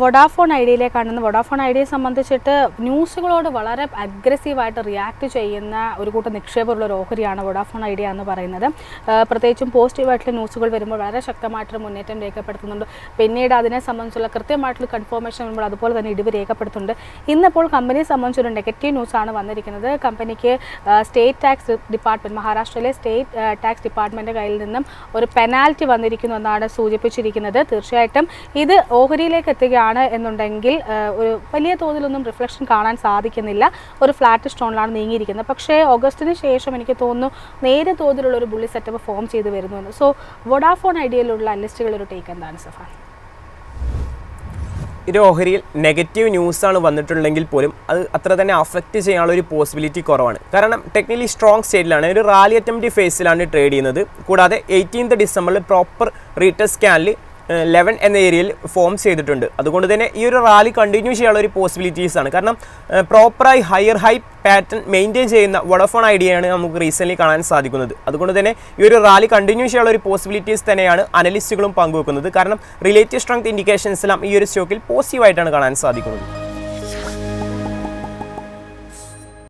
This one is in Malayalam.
വൊഡാഫോൺ ഐഡിയയിലേക്കാണെന്ന് വൊഡാഫോൺ ഐഡിയയെ സംബന്ധിച്ചിട്ട് ന്യൂസുകളോട് വളരെ അഗ്രസീവായിട്ട് റിയാക്ട് ചെയ്യുന്ന ഒരു കൂട്ടം നിക്ഷേപമുള്ള ഒരു ഓഹരിയാണ് വൊഡാഫോൺ ഐഡിയ എന്ന് പറയുന്നത്. പ്രത്യേകിച്ചും പോസിറ്റീവായിട്ടുള്ള ന്യൂസുകൾ വരുമ്പോൾ വളരെ ശക്തമായിട്ടൊരു മുന്നേറ്റം രേഖപ്പെടുത്തുന്നുണ്ട്. പിന്നീട് അതിനെ സംബന്ധിച്ചുള്ള കൃത്യമായിട്ടുള്ള കൺഫർമേഷൻ വരുമ്പോൾ അതുപോലെ തന്നെ ഇടിവ് രേഖപ്പെടുത്തുന്നുണ്ട്. ഇന്നിപ്പോൾ കമ്പനിയെ സംബന്ധിച്ചൊരു നെഗറ്റീവ് ന്യൂസാണ് വന്നിരിക്കുന്നത്. കമ്പനിക്ക് സ്റ്റേറ്റ് ടാക്സ് ഡിപ്പാർട്ട്മെന്റ് മഹാരാഷ്ട്രയിലെ സ്റ്റേറ്റ് ടാക്സ് ഡിപ്പാർട്ട്മെന്റ് കയ്യിൽ നിന്നും ഒരു പെനാൽറ്റി വന്നിരിക്കുന്നു എന്നാണ് സൂചിപ്പിച്ചിരിക്കുന്നത്. തീർച്ചയായിട്ടും ഇത് ഓഹരിയിലേക്ക് എത്തുകയാണ് എന്നുണ്ടെങ്കിൽ ഒരു വലിയ തോതിലൊന്നും റിഫ്ലക്ഷൻ കാണാൻ സാധിക്കുന്നില്ല. ഒരു ഫ്ലാറ്റ് സ്റ്റോണിലാണ് നീങ്ങിയിരിക്കുന്നത്. പക്ഷേ ഓഗസ്റ്റിന് ശേഷം എനിക്ക് തോന്നുന്നു നേരെ തോതിലുള്ള ഒരു ബുള്ളി സെറ്റപ്പ് ഫോം ചെയ്ത് വരുന്നുണ്ട് സോ വൊഡാഫോൺ ഐഡിയയിലുള്ള അനലിസ്റ്റുകളൊരു ടേക്ക് എന്താണ് സഫാൻ? ഇത് ഓഹരിയിൽ നെഗറ്റീവ് ന്യൂസാണ് വന്നിട്ടുണ്ടെങ്കിൽ പോലും അത് അത്ര തന്നെ അഫക്റ്റ് ചെയ്യാനുള്ള ഒരു പോസിബിലിറ്റി കുറവാണ്. കാരണം ടെക്നിക്കലി സ്ട്രോങ് സ്റ്റേറ്റിലാണ് ഒരു റാലി അറ്റംപ്റ്റ് ഫേസിലാണ് ട്രേഡ് ചെയ്യുന്നത്. കൂടാതെ എയ്റ്റീൻത്ത് ഡിസംബറിൽ പ്രോപ്പർ റീറ്റെസ്റ്റ് സ്കാനിൽ ലെവൻ എന്ന ഏരിയയിൽ ഫോം ചെയ്തിട്ടുണ്ട്. അതുകൊണ്ട് തന്നെ ഈ ഒരു റാലി കണ്ടിന്യൂ ചെയ്യാനുള്ള ഒരു പോസിബിലിറ്റീസ് ആണ്. കാരണം പ്രോപ്പറായി ഹയർ ഹൈ പാറ്റേൺ മെയിന്റെയിൻ ചെയ്യുന്ന വോഡോഫോൺ ഐഡിയയാണ് നമുക്ക് റീസെന്റ്ലി കാണാൻ സാധിക്കുന്നത്. അതുകൊണ്ട് തന്നെ ഈ ഒരു റാലി കണ്ടിന്യൂ ചെയ്യാനുള്ള ഒരു പോസിബിലിറ്റീസ് തന്നെയാണ് അനലിസ്റ്റുകളും പങ്കുവെക്കുന്നത്. കാരണം റിലേറ്റീവ് സ്ട്രെങ്ത് ഇൻഡിക്കേഷൻസ് എല്ലാം ഈ ഒരു സ്റ്റോക്കിൽ പോസിറ്റീവായിട്ടാണ് കാണാൻ സാധിക്കുന്നത്.